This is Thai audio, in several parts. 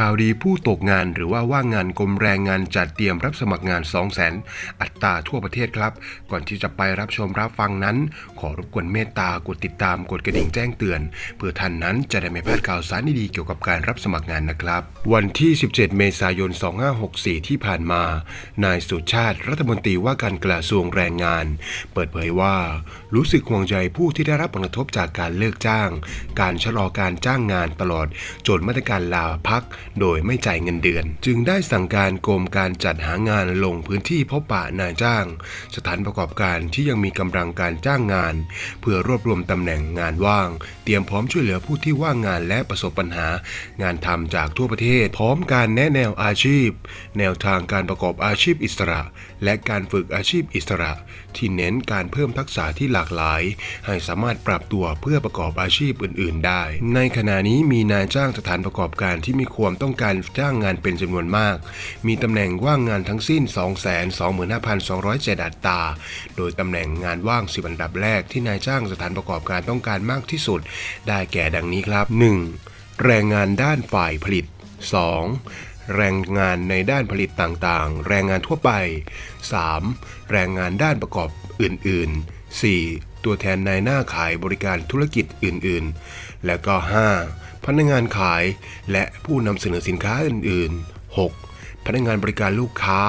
ข่าวดีผู้ตกงานหรือว่าว่างงานกรมแรงงานจัดเตรียมรับสมัครงาน 2 0 0 0 0 0 อัตราทั่วประเทศครับ ก่อนที่จะไปรับชมรับฟังนั้น ขอรบกวนเมตตากดติดตามกดกระดิ่งแจ้งเตือน เพื่อท่านนั้นจะได้ไม่พลาดข่าวสารดีๆเกี่ยวกับการรับสมัครงานนะครับ วันที่ 17 เมษายน 2564 ที่ผ่านมา นายสุชาติรัฐมนตรีว่าการกระทรวงแรงงาน เปิดเผยว่า รู้สึกห่วงใยผู้ที่ได้รับผลกระทบจากการเลิกจ้าง การชะลอการจ้างงานตลอดจนมาตรการลาพักโดยไม่จ่ายเงินเดือน จึงได้สั่งการกรมการจัดหางานลงพื้นที่พบปะนายจ้าง สถานประกอบการที่ยังมีกำลังการจ้างงาน เพื่อรวบรวมตำแหน่งงานว่าง เตรียมพร้อมช่วยเหลือผู้ที่ว่างงานและประสบปัญหา งานทำจากทั่วประเทศ พร้อมการแนะแนวอาชีพ แนวทางการประกอบอาชีพอิสระ และการฝึกอาชีพอิสระ ที่เน้นการเพิ่มทักษะที่หลากหลาย ให้สามารถปรับตัวเพื่อประกอบอาชีพอื่น ๆ ได้ ในขณะนี้มีนายจ้างสถานประกอบการที่มีความต้องการจ้างงานเป็นจำนวนมาก มีตำแหน่งว่างงานทั้งสิ้น 225,207อัตรา โดยตำแหน่งงานว่าง 10 อันดับแรกที่นายจ้างสถานประกอบการต้องการมากที่สุด ได้แก่ดังนี้ครับ 1. แรงงานด้านฝ่ายผลิต 2. แรงงานในด้านผลิตต่างๆ แรงงานทั่วไป 3. แรงงานด้านประกอบอื่นๆ 4. ตัวแทนนายหน้าขายบริการธุรกิจอื่นๆ และก็ 5. พนักงานขายและผู้นำเสนอสินค้าอื่นๆ 6. พนักงานบริการลูกค้า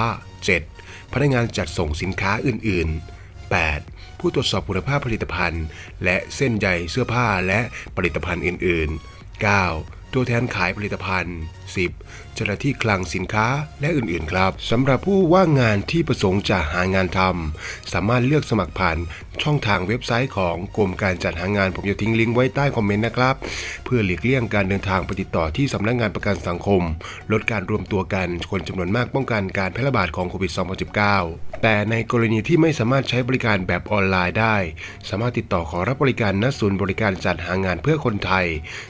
7. พนักงานจัดส่งสินค้าอื่น ๆ 8. ผู้ตรวจสอบคุณภาพผลิตภัณฑ์ และเส้นใยเสื้อผ้าและผลิตภัณฑ์อื่น ๆ 9. ตัวแทนขายผลิตภัณฑ์ 10. เจ้าหน้าที่คลังสินค้าและอื่นๆครับสำหรับผู้ว่างงานที่ประสงค์จะหางานทำสามารถเลือกสมัครผ่านช่องทางเว็บไซต์ของกรมการจัดหางาน ผมจะทิ้งลิงก์ไว้ใต้คอมเมนต์นะครับ เพื่อหลีกเลี่ยงการเดินทางไปติดต่อที่สำนักงานประกันสังคม ลดการรวมตัวกันคนจำนวนมากป้องกันการแพร่ระบาดของโควิด -19 แต่ในกรณีที่ไม่สามารถใช้บริการแบบออนไลน์ได้ สามารถติดต่อขอรับบริการณศูนย์บริการจัดหางานเพื่อคนไทย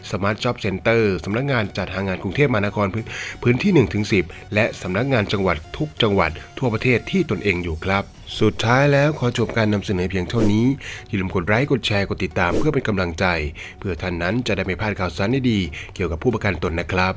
Smart Job Center สำนักงานจัดหางานกรุงเทพมหานครพื้นพื้นที่ 1-10 และสำนักงานจังหวัดทุกจังหวัดทั่วประเทศที่ตนเองอยู่ครับ สุดท้ายแล้วขอจบการนำเสนอเพียงเท่านี้ อย่าลืมกดไลค์กดแชร์กดติดตามเพื่อเป็นกำลังใจ เพื่อท่านนั้นจะได้ไม่พลาดข่าวสารดีๆเกี่ยวกับผู้ประกันตนนะครับ